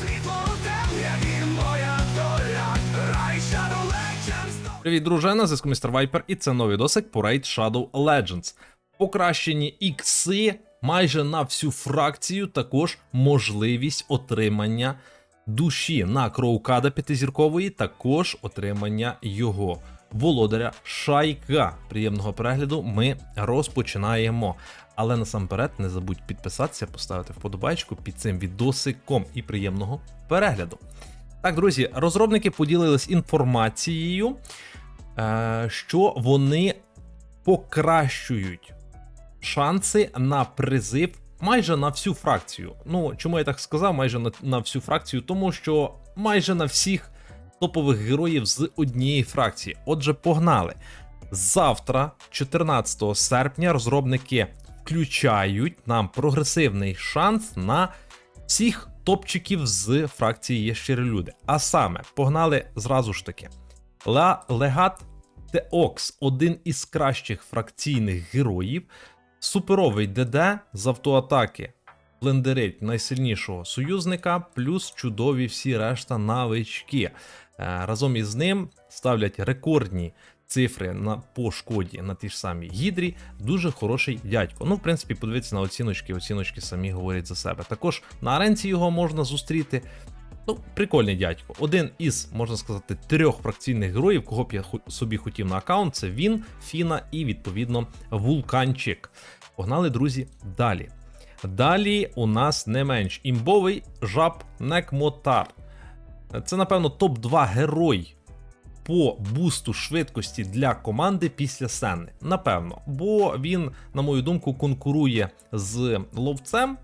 Світло у темряві моя доля, рай Shadow Legends. Привіт, друже, на зв'язку містер Вайпер, і це новий досик по Raid Shadow Legends. Покращені ікси майже на всю фракцію, також можливість отримання душі. На Кроукада п'ятизіркової, також отримання його володаря Шайка. Приємного перегляду ми розпочинаємо. Але насамперед не забудь підписатися, поставити вподобайку під цим відосиком і приємного перегляду. Так, друзі, розробники поділились інформацією, е, що вони покращують шанси на призив майже на всю фракцію. Ну, чому я так сказав, майже на, на всю фракцію? Тому що майже на всіх топових героїв з однієї фракції. Отже, погнали. Завтра, 14 серпня, розробники включають нам прогресивний шанс на всіх топчиків з фракції є щирі люди. А саме, погнали зразу ж таки. Ла Легат Теокс, один із кращих фракційних героїв, суперовий ДД з автоатаки. Блендерить найсильнішого союзника, плюс чудові всі решта навички. Е, Разом із ним ставлять рекордні цифри на по шкоді на ті ж самі гідрі. Дуже хороший дядько. Ну, в принципі, подивіться на оціночки. Оціночки самі говорять за себе. Також на аренці його можна зустріти. Ну, прикольний дядько. Один із, можна сказати, трьох фракційних героїв, кого б я собі хотів на аккаунт, це він, Фіна і, відповідно, Вулканчик. Погнали, друзі, далі. Далі у нас не менш імбовий жаб Некмотар. Це, напевно, топ-2 герой по бусту швидкості для команди після Сенни. Напевно, бо він, на мою думку, конкурує з ловцем.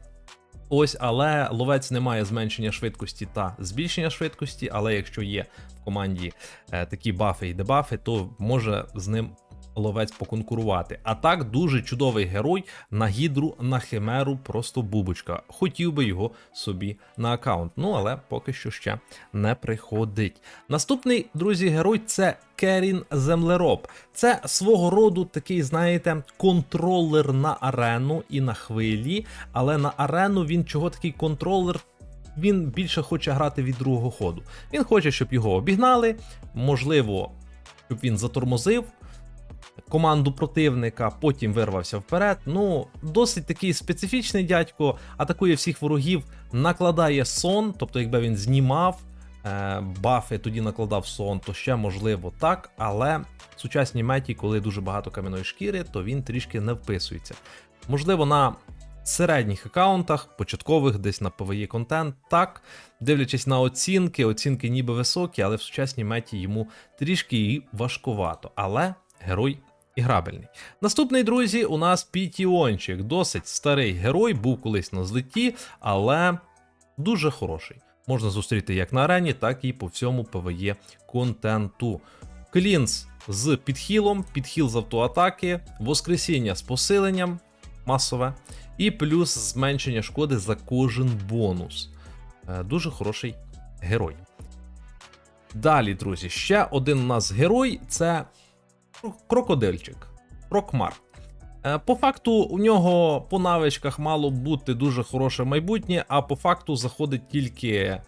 Ось, але ловець не має зменшення швидкості та збільшення швидкості. Але якщо є в команді е, такі бафи і дебафи, то може з ним ловець поконкурувати. А так, дуже чудовий герой на гідру, на химеру, просто бубочка. Хотів би його собі на аккаунт. Ну але поки що ще не приходить. Наступний, друзі, герой це Керін Землероб. Це свого роду такий, знаєте, контролер на арену і на хвилі. Але на арену він чого такий контролер? Він більше хоче грати від другого ходу. Він хоче, щоб його обігнали, можливо, щоб він затормозив команду противника, потім вирвався вперед. Ну, досить такий специфічний дядько, атакує всіх ворогів, накладає сон, тобто, якби він знімав е, бафи, тоді накладав сон, то ще можливо так, але в сучасній меті, коли дуже багато кам'яної шкіри, то він трішки не вписується. Можливо, на середніх аккаунтах, початкових, десь на PvE контент, так, дивлячись на оцінки, оцінки ніби високі, але в сучасній меті йому трішки і важкувато. Але герой і грабельний. Наступний, друзі, у нас Пітіончик. Досить старий герой, був колись на злеті, але дуже хороший. Можна зустріти як на арені, так і по всьому PvE контенту. Клінс з підхілом, підхіл з автоатаки, воскресіння з посиленням масове, і плюс зменшення шкоди за кожен бонус. Е, Дуже хороший герой. Далі, друзі, ще один у нас герой це крокодильчик. Крокмар. Е, По факту, у нього по навичках мало бути дуже хороше майбутнє, а по факту заходить тільки е,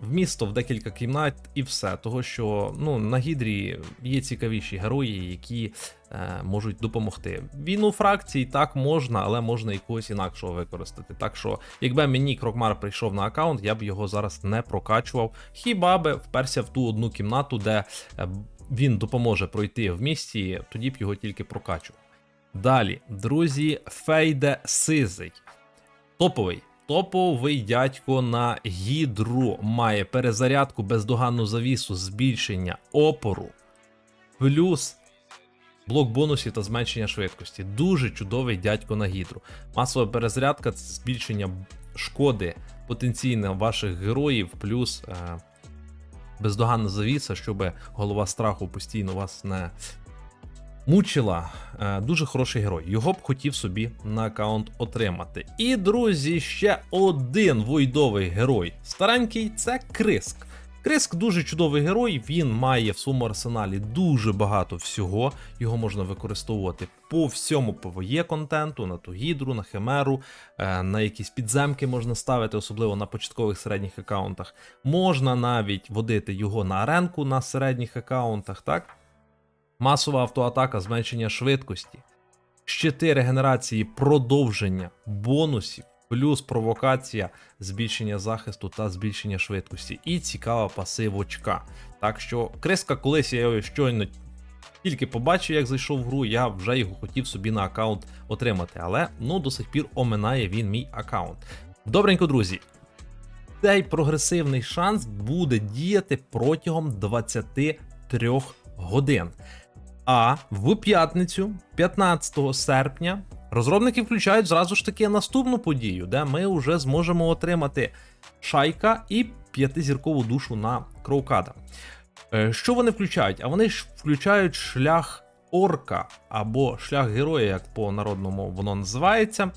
в місто в декілька кімнат і все. Того що ну, на гідрі є цікавіші герої, які е, можуть допомогти. Війну фракцій так можна, але можна і когось інакшого використати. Так що, якби мені Крокмар прийшов на аккаунт, я б його зараз не прокачував. Хіба би вперся в ту одну кімнату, де е, він допоможе пройти в місті, тоді б його тільки прокачував. Далі, друзі, Фейде Сизий. Топовий. Топовий дядько на гідру має перезарядку, бездоганну завісу, збільшення опору, плюс блок бонусів та зменшення швидкості. Дуже чудовий дядько на гідру. Масова перезарядка це збільшення шкоди потенційно ваших героїв, плюс е, бездоганна завіса, щоб голова страху постійно вас не мучила. Е, Дуже хороший герой. Його б хотів собі на аккаунт отримати. І, друзі, ще один войдовий герой. Старенький це Криск. Криск дуже чудовий герой, він має в своєму арсеналі дуже багато всього. Його можна використовувати по всьому ПВЄ контенту, на ту гідру, на химеру, е, на якісь підземки можна ставити, особливо на початкових середніх аккаунтах. Можна навіть водити його на аренку на середніх аккаунтах, так? Масова автоатака, зменшення швидкості, щити регенерації, продовження бонусів, плюс провокація, збільшення захисту та збільшення швидкості. І цікава пасивочка. Так що криска, колись я його щойно тільки побачив, як зайшов в гру, я вже його хотів собі на аккаунт отримати. Але ну до сих пір оминає він мій аккаунт. Добренько, друзі. Цей прогресивний шанс буде діяти протягом 23 годин. А в п'ятницю, 15 серпня, розробники включають зразу ж таки наступну подію, де ми вже зможемо отримати шайка і п'ятизіркову душу на Кроукада. Е, Що вони включають? А вони ж включають шлях орка або шлях героя, як по народному воно називається.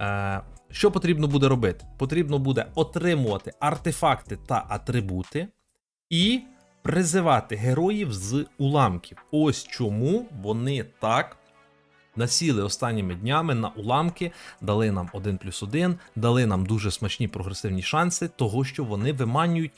Е, Що потрібно буде робити? Потрібно буде отримувати артефакти та атрибути і призивати героїв з уламків. Ось чому вони так насіли останніми днями на уламки, дали нам 1 плюс 1, дали нам дуже смачні прогресивні шанси, того що вони виманюють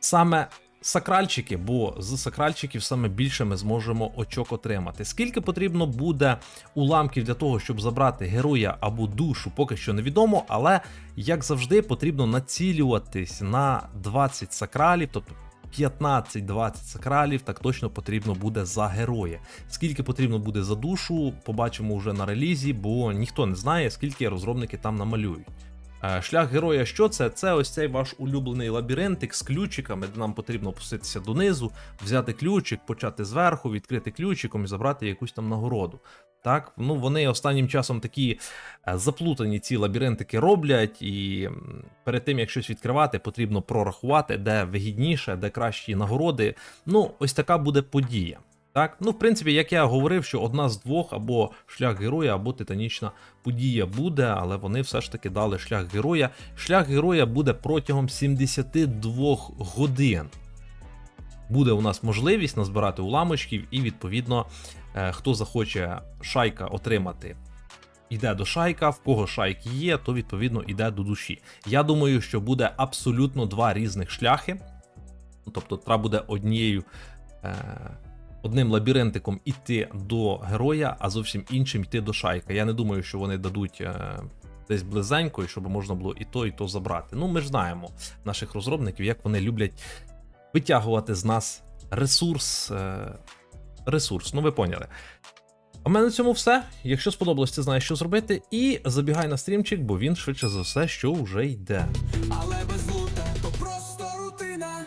саме сакральчики, бо з сакральчиків саме більше ми зможемо очок отримати. Скільки потрібно буде уламків для того, щоб забрати героя або душу, поки що невідомо, але як завжди, потрібно націлюватись на 20 сакралів, тобто 15-20 сакралів, так точно потрібно буде за героя. Скільки потрібно буде за душу, побачимо вже на релізі, бо ніхто не знає, скільки розробники там намалюють. Е, Шлях героя, що це? Це ось цей ваш улюблений лабіринтик з ключиками, де нам потрібно опуститися донизу, взяти ключик, почати зверху, відкрити ключиком і забрати якусь там нагороду. Так, ну вони останнім часом такі е, заплутані ці лабіринтики роблять, і перед тим як щось відкривати, потрібно прорахувати, де вигідніше, де кращі нагороди. Ну, ось така буде подія. Так, ну в принципі, як я говорив, що одна з двох або шлях героя, або титанічна подія буде, але вони все ж таки дали шлях героя. Шлях героя буде протягом 72 годин. Буде у нас можливість назбирати уламочків, і відповідно, хто захоче шайка отримати. Іде до шайка, в кого шайк є, то відповідно йде до душі. Я думаю, що буде абсолютно два різних шляхи. Тобто, треба буде однією е, одним лабіринтиком іти до героя, а зовсім іншим йти до шайка. Я не думаю, що вони дадуть е, десь близенько, щоб можна було і то, і то забрати. Ну, ми ж знаємо наших розробників, як вони люблять витягувати з нас ресурс. Ресурс, ну ви поняли. В мене на цьому все. Якщо сподобалось, ти знаєш, що зробити, і забігай на стрімчик, бо він швидше за все, що вже йде. Але без лута то просто рутина.